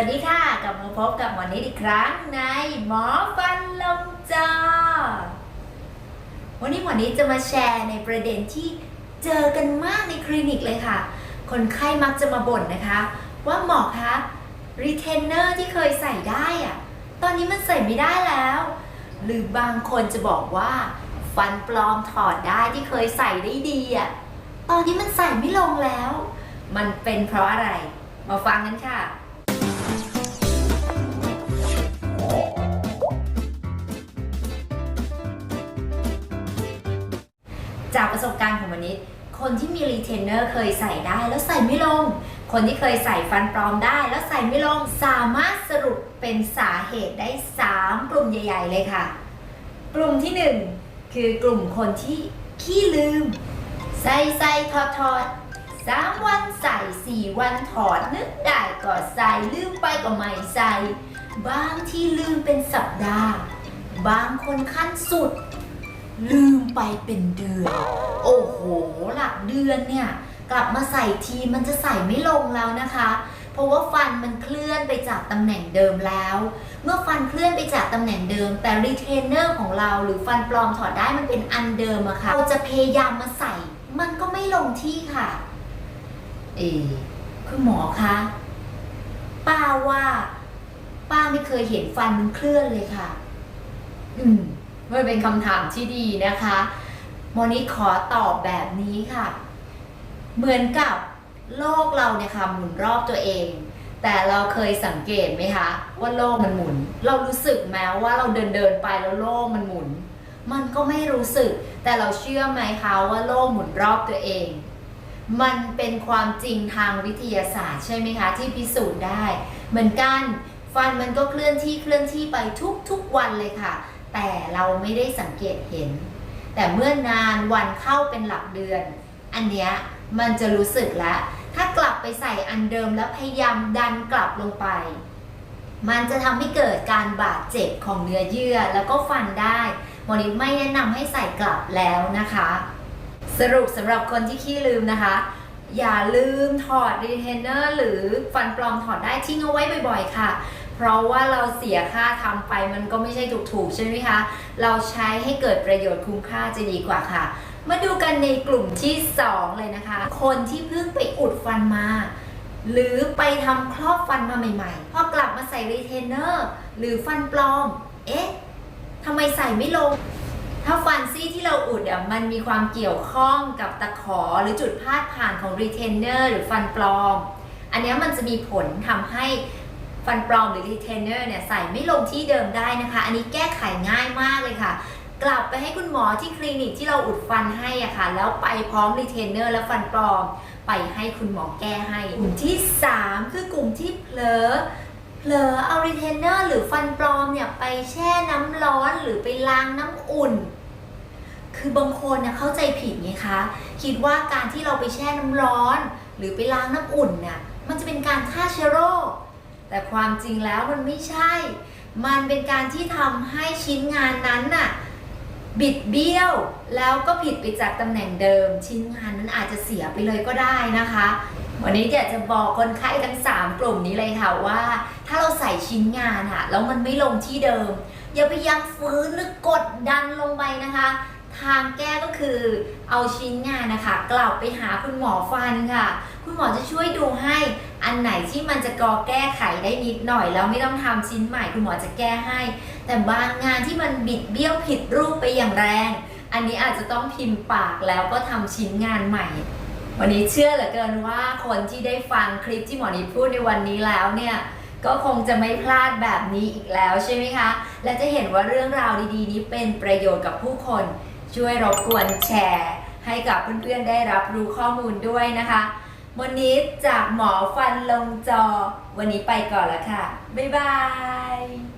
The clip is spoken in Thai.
วัสดีค่ะ กลับมาพบกับหมอนิดอีกครั้งในหมอฟันลงจอ วันนี้หมอนิดจะมาแชร์ในประเด็นที่เจอกันมากในคลินิกเลยค่ะ คนไข้มักจะมาบ่นนะคะ ว่าหมอคะรีเทนเนอร์ที่เคยใส่ได้อะตอนนี้มันใส่ไม่ได้แล้ว หรือบางคนจะบอกว่า ฟันปลอมถอดได้ที่เคยใส่ได้ดีอะตอนนี้มันใส่ไม่ลงแล้ว มันเป็นเพราะอะไร มาฟังกันค่ะ จากประสบการณ์ของวันนี้ คนที่มีรีเทนเนอร์เคยใส่ได้แล้วใส่ไม่ลง คนที่เคยใส่ฟันปลอมได้ แล้วใส่ไม่ลง สามารถสรุปเป็นสาเหตุได้ 3 กลุ่มใหญ่ ๆ เลยค่ะ กลุ่มที่ 1 คือกลุ่มคนที่ขี้ลืม ใส่ใส่ถอดถอดสามวันใส่สี่วันถอดนึกได้ก็ใส่ลืมไปก็ไม่ใส่ บางที่ลืมเป็นสัปดาห์ บางคนขั้นสุด ลืมไปเป็นเดือน โอ้โห หลักเดือนเนี่ย กลับมาใส่ทีมันจะใส่ไม่ลงแล้วนะคะ เพราะว่าฟันมันเคลื่อนไปจากตำแหน่งเดิมแล้ว เมื่อฟันเคลื่อนไปจากตำแหน่งเดิม แต่รีเทนเนอร์ของเราหรือฟันปลอมถอดได้มันเป็นอันเดิมอะค่ะเราจะพยายามมาใส่ มันก็ไม่ลงที่ค่ะเออคุณหมอคะป้าว่า ป้าไม่เคยเห็นฟันมันเคลื่อนเลยค่ะ อืม มันเป็นคำถามที่ดีนะคะโมนิขอตอบแบบนี้ค่ะ เหมือนกับโลกเราเนี่ยค่ะหมุนรอบตัวเอง แต่เราเคยสังเกตไหมคะว่าโลกมันหมุน เรารู้สึกแม้ว่าเราเดินเดินไปแล้วโลกมันหมุน มันก็ไม่รู้สึก แต่เราเชื่อไหมคะว่าโลกหมุนรอบตัวเอง มันเป็นความจริงทางวิทยาศาสตร์ใช่ไหมคะ ที่พิสูจน์ได้ เหมือนกันฟันมันก็เคลื่อนที่เคลื่อนที่ไปทุกๆวันเลยค่ะ แต่เราไม่ได้สังเกตเห็น แต่เมื่อนานวันเข้าเป็นหลักเดือน อันเนี้ยมันจะรู้สึกแล้ว ถ้ากลับไปใส่อันเดิมแล้วพยายามดันกลับลงไป มันจะทำให้เกิดการบาดเจ็บของเนื้อเยื่อแล้วก็ฟันได้หมอนิไม่แนะนำให้ใส่กลับแล้วนะคะ สรุปสำหรับคนที่ขี้ลืมนะคะ อย่าลืมถอดรีเทนเนอร์หรือฟันปลอมถอดได้ทิ้งเอาไว้บ่อยๆค่ะ เพราะว่าเราเสียค่าทำไปมันก็ไม่ใช่ถูกๆใช่ไหมคะ เราใช้ให้เกิดประโยชน์คุ้มค่าจะดีกว่าค่ะ มาดูกันในกลุ่มที่ 2 เลยนะคะ คนที่เพิ่งไปอุดฟันมา หรือไปทำครอบฟันมาใหม่ๆ พอกลับมาใส่รีเทนเนอร์หรือฟันปลอม เอ๊ะทำไมใส่ไม่ลงถ้าฟันซี่ที่เราอุดอะมันมีความเกี่ยวข้องกับตะขอหรือจุดพาดผ่านของรีเทนเนอร์หรือฟันปลอม อันนี้มันจะมีผลทำให้ ฟันปลอมหรือรีเทนเนอร์เนี่ยใส่ไม่ลงที่เดิมได้นะคะ อันนี้แก้ไขง่ายมากเลยค่ะ กลับไปให้คุณหมอที่คลินิกที่เราอุดฟันให้อะค่ะ แล้วไปพร้อมรีเทนเนอร์และฟันปลอม ไปให้คุณหมอแก้ให้กลุ่มที่ 3 คือกลุ่มที่เผลอเผลอเอารีเทนเนอร์หรือฟันปลอมเนี่ยไปแช่น้ำร้อนหรือไปล้างน้ำอุ่น คือบางคนนะเข้าใจผิดไงคะ คิดว่าการที่เราไปแช่น้ำร้อน หรือไปล้างน้ำอุ่นน่ะมันจะเป็นการฆ่าเชื้อโรค แต่ความจริงแล้วมันไม่ใช่ มันเป็นการที่ทำให้ชิ้นงานนั้นน่ะบิดเบี้ยว แล้วก็ผิดไปจากตำแหน่งเดิม ชิ้นงานนั้นอาจจะเสียไปเลยก็ได้นะคะ วันนี้อยากจะบอกคนไข้ทั้ง 3 กลุ่มนี้เลยค่ะว่า ถ้าเราใส่ชิ้นงานอะแล้วมันไม่ลงที่เดิม อย่าพยายามฟื้นหรือกดดันลงไปนะคะ ทางแก้ก็คือเอาชิ้นงานนะคะ กลับไปหาคุณหมอฟันค่ะ คุณหมอจะช่วยดูให้ อันไหนที่มันจะกอแก้ไขได้นิดหน่อยแล้วไม่ต้องทำชิ้นใหม่คุณหมอจะแก้ให้ แต่บางงานที่มันบิดเบี้ยวผิดรูปไปอย่างแรง อันนี้อาจจะต้องพิมพ์ปากแล้วก็ทำชิ้นงานใหม่ วันนี้เชื่อเหลือเกินว่าคนที่ได้ฟังคลิปที่หมอนิดพูดในวันนี้แล้วเนี่ยก็คงจะไม่พลาดแบบนี้อีกแล้วใช่ไหมคะ และจะเห็นว่าเรื่องราวดีๆ นี้เป็นประโยชน์กับผู้คน ช่วยรบกวนแชร์ ให้กับเพื่อนๆได้รับรู้ข้อมูลด้วยนะคะ วันนี้จากหมอฟันลงจอ วันนี้ไปก่อนแล้วค่ะ บ๊ายบาย